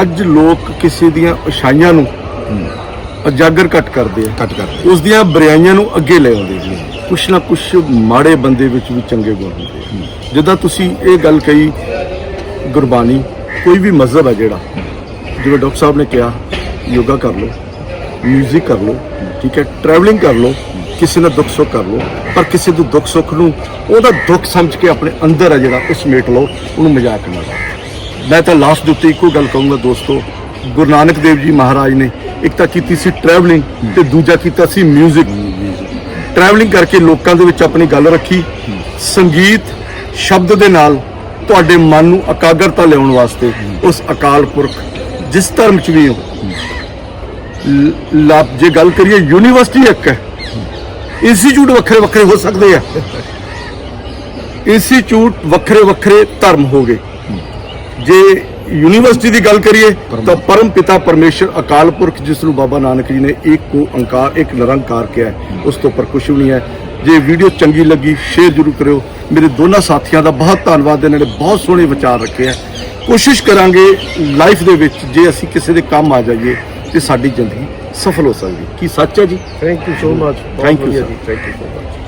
ਅੱਜ ਲੋਕ ਕਿਸੇ ਦੀਆਂ ਉਛਾਈਆਂ ਨੂੰ ਉਜਾਗਰ ਘੱਟ ਕਰਦੇ ਆ। ਕੱਟ ਕਰ ਉਸ ਦੀਆਂ ਬੁਰਾਈਆਂ ਨੂੰ ਅੱਗੇ ਲੈ ਆਉਂਦੇ ਜੀ ਕੁਛ ਨਾ ਕੁਛ ਮਾੜੇ ਬੰਦੇ ਵਿੱਚ ਵੀ ਚੰਗੇ ਗੁਣ ਹੁੰਦੇ ਆ। ਜਿੱਦਾਂ ਤੁਸੀਂ ਇਹ ਗੱਲ ਕਹੀ ਗੁਰਬਾਣੀ ਕੋਈ ਵੀ ਮਜ਼ਹਬ ਹੈ ਜਿਹੜਾ ਜਿਵੇਂ ਡਾਕਟਰ ਸਾਹਿਬ ਨੇ ਕਿਹਾ ਯੋਗਾ ਕਰ ਲਓ ਮਿਊਜ਼ਿਕ ਕਰ ਲਓ ਠੀਕ ਹੈ ਟਰੈਵਲਿੰਗ ਕਰ ਲਓ ਕਿਸੇ ਨਾਲ ਦੁੱਖ ਸੁੱਖ ਕਰ ਲਓ ਪਰ ਕਿਸੇ ਦੇ ਦੁੱਖ ਸੁੱਖ ਨੂੰ ਉਹਦਾ ਦੁੱਖ ਸਮਝ ਕੇ ਆਪਣੇ ਅੰਦਰ ਹੈ ਜਿਹੜਾ ਉਹ ਸਮੇਟ ਲਓ ਉਹਨੂੰ ਮਜ਼ਾਕ ਨਾ ਲਾਓ। ਮੈਂ ਤਾਂ ਲਾਸਟ ਦੇ ਉੱਤੇ ਇੱਕੋ ਗੱਲ ਕਹੂੰਗਾ ਦੋਸਤੋ, ਗੁਰੂ ਨਾਨਕ ਦੇਵ ਜੀ ਮਹਾਰਾਜ ਨੇ ਇੱਕ ਤਾਂ ਕੀਤੀ ਸੀ ਟਰੈਵਲਿੰਗ ਤੇ ਦੂਜਾ ਕੀਤਾ ਸੀ ਮਿਊਜ਼ਿਕ ਟਰੈਵਲਿੰਗ ਕਰਕੇ ਲੋਕਾਂ ਦੇ ਵਿੱਚ ਆਪਣੀ ਗੱਲ ਰੱਖੀ। ਸੰਗੀਤ ਸ਼ਬਦ ਦੇ ਨਾਲ ਤੁਹਾਡੇ ਮਨ ਨੂੰ ਇਕਾਗਰਤਾ ਲਿਆਉਣ ਵਾਸਤੇ ਉਸ ਅਕਾਲ ਪੁਰਖ, ਜਿਸ ਧਰਮ ਚ ਵੀ ਹੋ। ਲ- ਜੇ ਗੱਲ ਕਰੀਏ ਯੂਨੀਵਰਸਿਟੀ ਇੱਕ ਹੈ। ਇੰਸਟੀਚਿਊਟ ਵੱਖਰੇ ਵੱਖਰੇ ਹੋ ਸਕਦੇ ਆ। ਇੰਸਟੀਚਿਊਟ ਵੱਖਰੇ ਵੱਖਰੇ ਧਰਮ ਹੋ ਗਏ। ਜੇ ਯੂਨੀਵਰਸਿਟੀ ਦੀ ਗੱਲ ਕਰੀਏ ਤਾਂ ਪਰਮ ਪਿਤਾ ਪਰਮੇਸ਼ਰ ਅਕਾਲ ਪੁਰਖ ਜਿਸ ਨੂੰ ਬਾਬਾ ਨਾਨਕ ਜੀ ਨੇ ਇੱਕ ਓੰਕਾਰ ਇੱਕ ਨਿਰੰਕਾਰ ਕਿਹਾ ਉਸ ਤੋਂ ਉੱਪਰ ਕੁਝ ਵੀ ਨਹੀਂ ਹੈ। ਜੇ ਵੀਡੀਓ ਚੰਗੀ ਲੱਗੀ ਸ਼ੇਅਰ ਜ਼ਰੂਰ ਕਰਿਓ। ਮੇਰੇ ਦੋਨਾਂ ਸਾਥੀਆਂ ਦਾ ਬਹੁਤ ਧੰਨਵਾਦ ਇਹਨਾਂ ਨੇ ਬਹੁਤ ਸੋਹਣੇ ਵਿਚਾਰ ਰੱਖੇ ਆ ਕੋਸ਼ਿਸ਼ ਕਰਾਂਗੇ ਲਾਈਫ ਦੇ ਵਿੱਚ ਜੇ ਅਸੀਂ ਕਿਸੇ ਦੇ ਕੰਮ ਆ ਜਾਈਏ ਤੇ ਸਾਡੀ ਜ਼ਿੰਦਗੀ ਸਫਲ ਹੋ ਸਕਦੀ ਕੀ ਸੱਚ ਹੈ ਜੀ? Thank you so much Thank you, sir. Thank you so much